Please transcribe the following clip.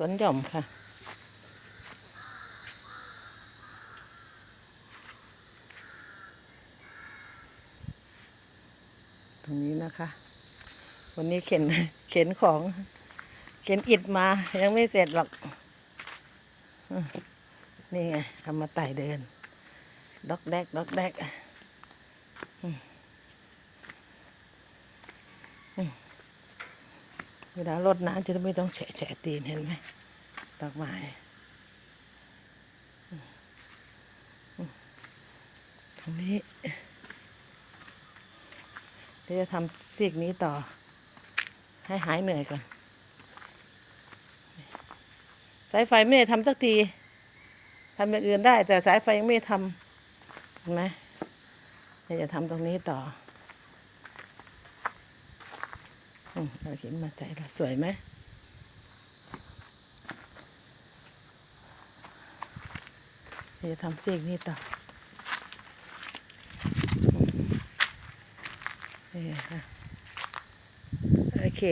สวนหย่อมค่ะ ตรงนี้นะคะ วันนี้เข็นเข็นของ เข็นอิดมา ยังไม่เสร็จหรอก นี่ไงทำมาไต่เดิน ด็อกแดก ด็อกแดกอืม เวลารดน้ำจะไม่ต้องแฉะแฉะตีนเห็นไหมดอกไม้ตรงนี้เดี๋ยวจะทำซีกนี้ต่อ ให้หายเหนื่อยก่อน สายไฟไม่ได้ทำสักทีทำอย่างอื่นได้ แต่สายไฟยังไม่ทำเห็นไหมเดี๋ยวจะทำตรงนี้ต่ออืม เราเห็นมาใจละสวยไหมเดี๋ยวจะทำซีกนี่ต่ออืมนี่ค่ะโอเค